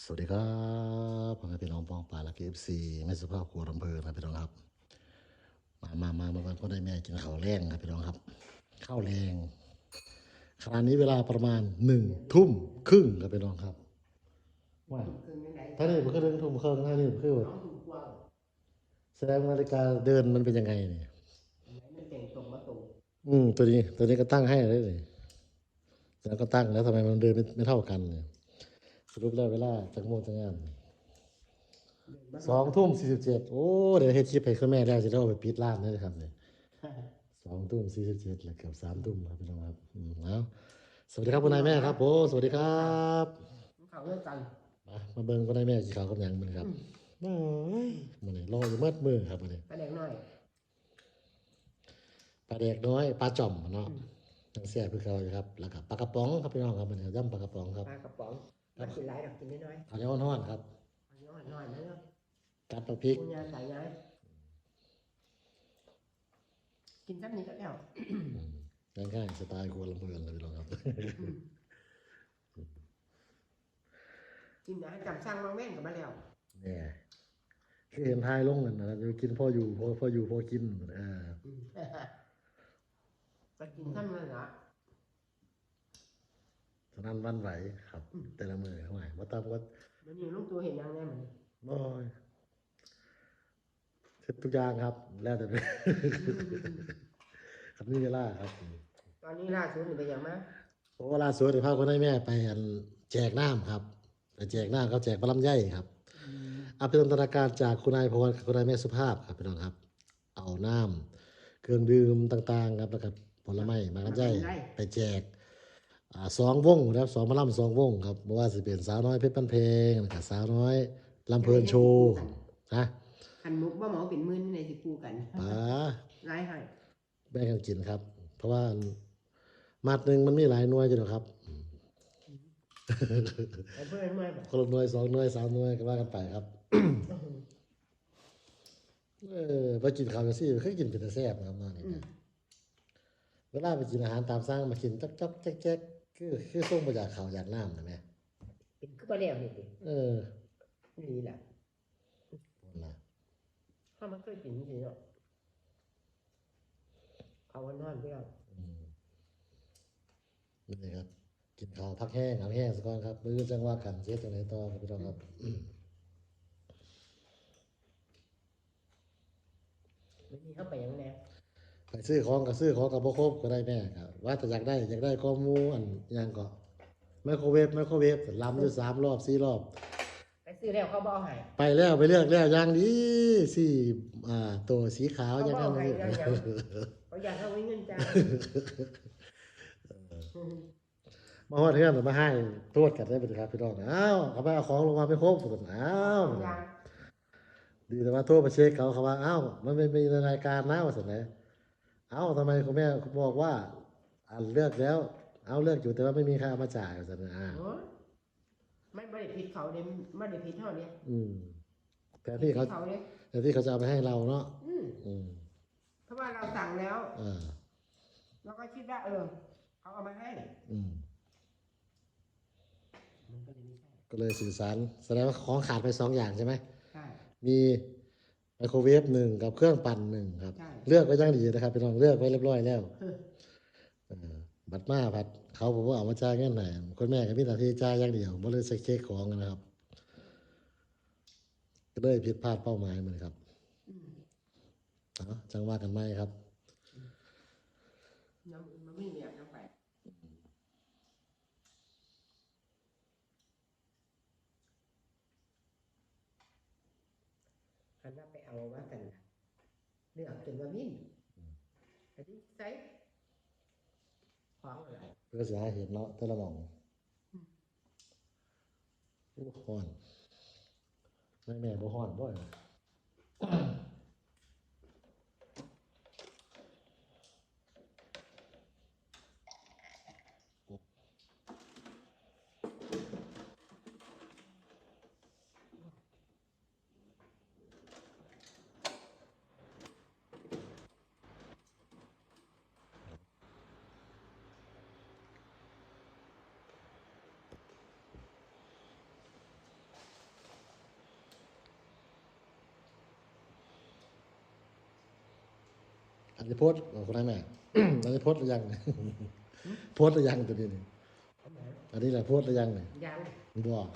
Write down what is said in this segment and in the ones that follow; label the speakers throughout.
Speaker 1: สวัสดีครับพ่อแม่พี่น้องปองปลาและเอฟซีแม่สุภาพครัวลำเพลินครับพี่น้องครับ มามามามาวันพ่อได้แม่กินข้าวแรงครับพี่น้องครับข้าวแรงขณะนี้เวลาประมาณหนึ่งทุ่มครึ่งครับพี่น้องครับว่า
Speaker 2: คืนยังไง
Speaker 1: ถ้านี่มันก็เรื่องทุ่มครึ่งถ้านี่มันคือแบบ
Speaker 2: น้องถูกกว้าง
Speaker 1: แสดงว่านาฬิกาเดินมันเป็นยังไงเนี่ย
Speaker 2: มันแต่งตรงมาตรง
Speaker 1: อืมตัวนี้ตัวนี้ก็ตั้งให้เลยนี่แล้วก็ตั้งแล้วทำไมมันเดินไม่ไม่เท่ากันเนี่ย สรุปแล้วเวลาจากโมงจากงานสองทุ่มสี่สิบเจ็ดโอ้ เดี๋ยวเฮ็ดคลิปให้คุณแม่แล้วจะได้เอาไปปิดร้านเลยนะครับเนี่ยสองทุ่มสี่สิบเจ็ดแล้วเกือบสามทุ่มครับพี่น้องครับอืมแล้วสวัสดีครับคุณนายแม่ครับโอ้สวัสดีครับ
Speaker 2: เขาเลิกกัน
Speaker 1: มามาเบิ่งคุณนายแม่กี่ข่าวกับหยังมันครับโอ้ยมันนี่รออยู่เมื่อมือครับมันนี่
Speaker 2: ปลาแดกน้อย
Speaker 1: ปลาแดกน้อยปลาจ่อมเนาะยังเสียคือเขาอยู่ครับแล้วก็ปลากระป๋องครับพี่น้องครับมันนี่ย่ำปลากระป๋องครับ
Speaker 2: ปลากระป๋อง มากินหลายดอกกินน้อย
Speaker 1: ข้าวเหนียวอ่อนๆครับ
Speaker 2: ๆน้อยน้อยๆนะเนาะ
Speaker 1: กัดปลาพริก
Speaker 2: คุณยายใส่ย้ายกินสักนี้ก็แล้ว
Speaker 1: ง่ายๆสไตล์ครัวลำเพลินเลยพี่น้องครับ
Speaker 2: กินนะจำสร้างมาแม่งกับมาแล้ว
Speaker 1: เนี่ยคือเห็นทายลงกันนะจะกินพ่ออยู่พ่อพ่ออยู่พ่อกินอ่า
Speaker 2: อืมก็กินท่านนั่นละ
Speaker 1: ฉะ นั้นวันไหวครับ แต่ละมือเท่าไหร่มาตามก็
Speaker 2: มันนี่ลูกตัวเห็นยังไงมัน
Speaker 1: บ่อยเสร็จทุกอย่างครับ แล้วแต่ครับนี่เวลาครับ
Speaker 2: ตอนนี้ล่าสุดนี่ไปยังมา
Speaker 1: โอ้ล่าสุดเดี๋ยวพาคนให้แม่ไปอันแจกน้ำครับไปแจกน้ำเขาแจกปลาลำไยครับอาเป็นตนาการจากคุณนายพรกับคุณนายแม่สุภาพครับพี่น้องครับ เอาน้ำเครื่องดื่มต่างๆ ครับแล้วก็ผลไม้มาลำไยไปแจกอ่า สองวงนะครับสองมาล่ำสองวงครับบ่ว่าสิเป็นสาวน้อยเพชรปันเพลงแล้วก็สาวน้อยลำเพลินโชว์นะ
Speaker 2: หันมุกว่าหมอเป็นมื่นในสิกูกัน
Speaker 1: ป๋า
Speaker 2: ไล่ให้
Speaker 1: แบ่งกันกินครับ เพราะว่ามัดหนึ่งมันมีหลายหน่วยจ้ะเนาะครับ
Speaker 2: ไอ้เพื่อนเมื่อยบอก
Speaker 1: คนละหน่วยสองหน่วยสามหน่วยก็ว่ากันไปครับเออไปกินข้าวจังซี่เคยกินเป็นแต่แซ่บนะครับมานี่นะเวลาไปกินอาหารตามสั่งมากินจ๊อกจ๊อกแจ๊กแจ๊ก คือคือส่งมาจากข้าวอยากน้ำนะแม่
Speaker 2: เป็นคือปลาแดกนี่สิ
Speaker 1: เออ
Speaker 2: นี่แหละ
Speaker 1: นั่นล่ะ
Speaker 2: ถ้ามันเคยกินจริงๆเนาะเขาวันนอนเพื่อน
Speaker 1: อืมนี่เลยครับ กินข้าวพักแห้งเอาแห้งสักก่อนครับ มื้อจังว่ากันเสียจังไหนต่อครับพี่น้องครับ
Speaker 2: ไม่มีเข้าไปยังไง
Speaker 1: ไปซื้อของก็ซื้อของกับบ่ครบก็ได้แม่ครับ ว่าแต่อยากได้อยากได้ข้อมูลอันอิหยังก็ไมโครเวฟไมโครเวฟลำอยู่สามรอบสี่รอบ
Speaker 2: ไปซื้อแล้วเขาบอกให้
Speaker 1: ไปแล้วไปเลือกแล้วอย่างดีสี่อ่าตัวสีขาว
Speaker 2: เขา
Speaker 1: อย่าง
Speaker 2: บอ
Speaker 1: นั้
Speaker 2: ก
Speaker 1: น
Speaker 2: ให้
Speaker 1: เลย
Speaker 2: เราอยากเขาอยากเอาไว้เงินจ้า
Speaker 1: มาฮอดเทือนมาให้โทษกันได้เป็นครับพี่น้องอ้าวเขาไปเอาของลงมาไม่ครบสุดอ้าว
Speaker 2: อยาก
Speaker 1: ดีแต่ว่าโทษมาเช็คเขาเขาว่าอ้าวมันไม่มีรายการนะว่าสินไหน เอ้าทำไมคุณแม่บอกว่าอ่าเลือกแล้ว เอาเลือกอยู่แต่ว่าไม่มีใครเอามาจ่ายว่าสินนะอ่า
Speaker 2: โอ้ยไม่ไม่ได้ผิดเขาเดยไม่ได้ผิดเท่านี้
Speaker 1: อืม แต่ที่เขา
Speaker 2: เขาเนี่ย
Speaker 1: แต่ที่เขาจะเอาไปให้เราเนาะ
Speaker 2: อืม
Speaker 1: อืม
Speaker 2: เพราะว่าเราสั่งแล้ว
Speaker 1: อ่า
Speaker 2: เราก็คิดว่าเออเขาเอามาให้
Speaker 1: อืม
Speaker 2: มันก็เลยไม่ใช่
Speaker 1: ก็เลยสื่อสารแสดงว่าของขาดไปสองอย่างใช่ไหม
Speaker 2: ใช่
Speaker 1: มี ไมโครเวฟหนึ่งกับเครื่องปั่นหนึ่งครับ
Speaker 2: ใช่
Speaker 1: เลือกไว้ย่างดีนะครับพี่น้องเลือกไว้เรียบร้อยแล้วเออบัตรมาผัดเขาบอกว่าเอามาจ่ายเงินไหนคนแม่ก็มีหน้าที่จ่ายอย่างเดียวบ่เลยใส่เช็คของนะครับก็เลยผิดพลาดเป้าหมายเหมือนครับ
Speaker 2: อืม
Speaker 1: เอาจังว่ากันไหมครับ
Speaker 2: น้ำมันไม่มีอะไรไปคันว่าไปเอาว่ากันล่ะ เลือกจนว่ามินแต่ที่ใส่ของอะไร
Speaker 1: เพื่อจะให้เห็นเนาะแต่ละหมองโอ้ฮ้อนแม่แม่บ่ฮ้อนบ่อย อันนี้โพสต์บอกคุณนายแม่อันนี้โพสต์หรือยังโพสต์หรือยังตัวนี้นี่
Speaker 2: อันไหน
Speaker 1: อันนี้แหละโพสต์หรือยังนี่
Speaker 2: ยัง
Speaker 1: บอก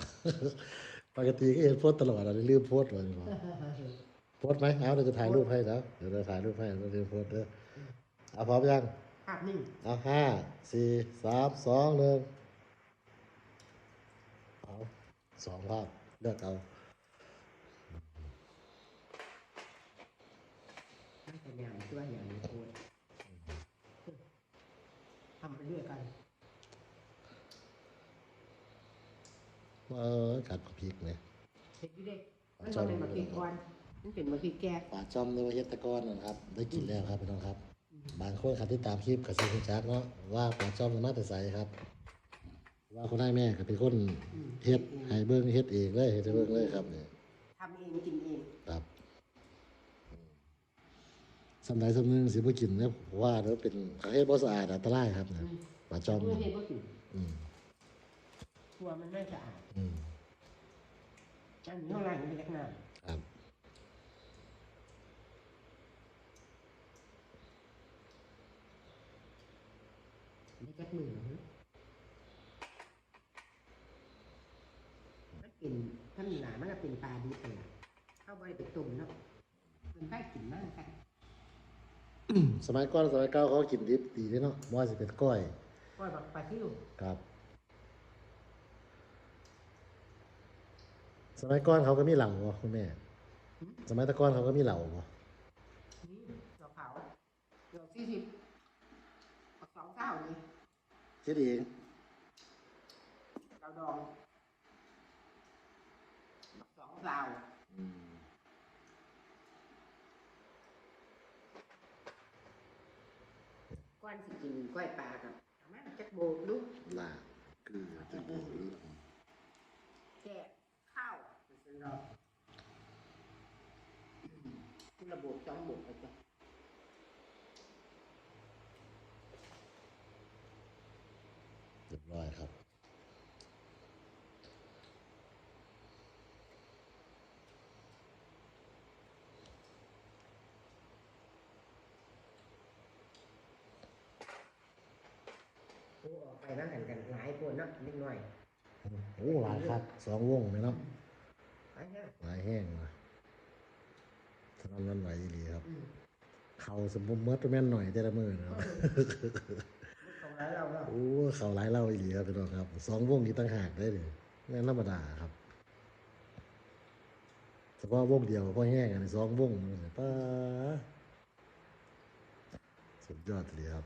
Speaker 1: ปกติก็เห็นโพสต์ตลอดอันนี้ลืมโพสต์ไว้บอกโพสต์ไหมเอาเดี๋ยวจะถ่ายรูปให้แล้วเดี๋ยวเราถ่ายรูปให้เราลืมโพสต์เด้อเอาพร้อมยัง
Speaker 2: ภาพนิ่ง
Speaker 1: เอาห้าสี่สามสองหนึ่งเอาสองภาพเลือกเอา
Speaker 2: น่าจะอย่างตัวอย่างนี้โคตรทำไปเรื่อยกัน
Speaker 1: เออกัดกับพริกเนี่ย
Speaker 2: เห็ดอยู่เด็กมันต้องเป็นมะขีก่อนมันเป็นมะขีแก่
Speaker 1: ปลาจอมในวาเฮดแตะกอนนะครับ ได้กินแล้วครับพี่น้องครับ บางคนครับที่ตามคลิปกับซีคุณจักเนาะว่าปลาจอมมาแต่ใสครับ ว่าคนได้แม่ก็เป็นคนเฮ็ดให้เบิ้งเฮ็ดเองเลยเฮ็ดให้เบิ้งเลยครับนี่
Speaker 2: ทำเองกินเอง
Speaker 1: ครับ สำใดสำหนึงสิบ่กินเนี่ยผมว่าแล้วเป็นเขาเฮ็ดบ่สะอาดอันตรายครับเนี่ยปลาจอม
Speaker 2: เมื่อเห็นก็กิน
Speaker 1: อืม
Speaker 2: ครัวมันน่าจะอาด
Speaker 1: อืม
Speaker 2: อันนี้เท่าไหร่มันเล็กน้
Speaker 1: ครับำ
Speaker 2: ไม่จักมือหรอกนะมันเป็นท่านหนามันก็เป็นปลาดีเป็นละเข้าไปเป็นตุ่มเนาะมันได้กลิ่นมากกัน
Speaker 1: สมัยก่อนสมัยเก่าเขากินดิบดีเด้เนาะบ่ว่าสิเป็นก้อย
Speaker 2: ก้อยบักปลาซิ่ว
Speaker 1: ครับ สมัยก่อนเขาก็มีเหล่าบ่คุณแม่ สมัยแตะก่อนเขาก็มีเหล่าบ่
Speaker 2: นี่ดอกขาวดอกสี่สิบดอกสองเท่านี่
Speaker 1: เฮ็ดเอง
Speaker 2: ดาวดองดอกสองดาว
Speaker 1: อืม
Speaker 2: ก้อนสิกินก้อยปลากับอามาจักโบกลูก
Speaker 1: ลาคือจะบ่รู้
Speaker 2: แก่ข้าวเป็นรอบคุณระบบสองบกไปจ้ะ
Speaker 1: เรียบร้อยครับ
Speaker 2: โอ้ออกไปนั่งกันกันหลายคนเนาะนิดหน่อย
Speaker 1: โอ้หลายครับสองวงไหมเนาะ
Speaker 2: ไปฮะ
Speaker 1: หลายแห้งนะถนนมันไหวดีครับ
Speaker 2: อืม
Speaker 1: เขาสมบูรณ์เมื่อแม่นหน่อยแต่ละมือนะครับ
Speaker 2: ของร้านเราเนาะ
Speaker 1: โอ้เขาหลายเล่าอีหลีครับพี่น้องครับสองวงนี้ตั้งหากได้เลยแม่นธรรมดาครับเฉพาะวงเดียวก็แห้งอันนี้สองวงนี่ป้าสุดยอดเลยครับ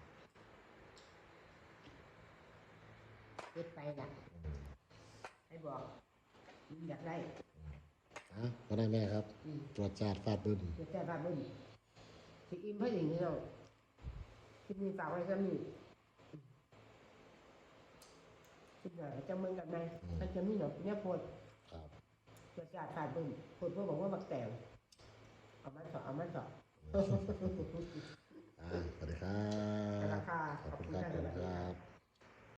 Speaker 2: เฮ็ดไปละให้บอกมึงอยากได้
Speaker 1: อะก็ได้แม่ครับ
Speaker 2: อืม
Speaker 1: ตรวจจาดฟาดบึ้ม
Speaker 2: เดี๋ยวแต่บ้านมึงสิอิ่มเพื่ออย่างนี้เนาะที่มีฝากไว้ก็มีคิดหน่อยจะมึงกับนายมันจะมีเนาะเนี่ยโพด
Speaker 1: ครับ
Speaker 2: ตัวจ่าฝาดบึ้มโพดเพื่อบอกว่าบักแตวเอามาสอบเอามาสอบ
Speaker 1: อ่าสวัสดีครั
Speaker 2: รา
Speaker 1: บ
Speaker 2: คา
Speaker 1: ขอบ
Speaker 2: ขอบ
Speaker 1: คุณ
Speaker 2: คุณ
Speaker 1: ครับ
Speaker 2: ค่ะ
Speaker 1: ขอบคุณครับ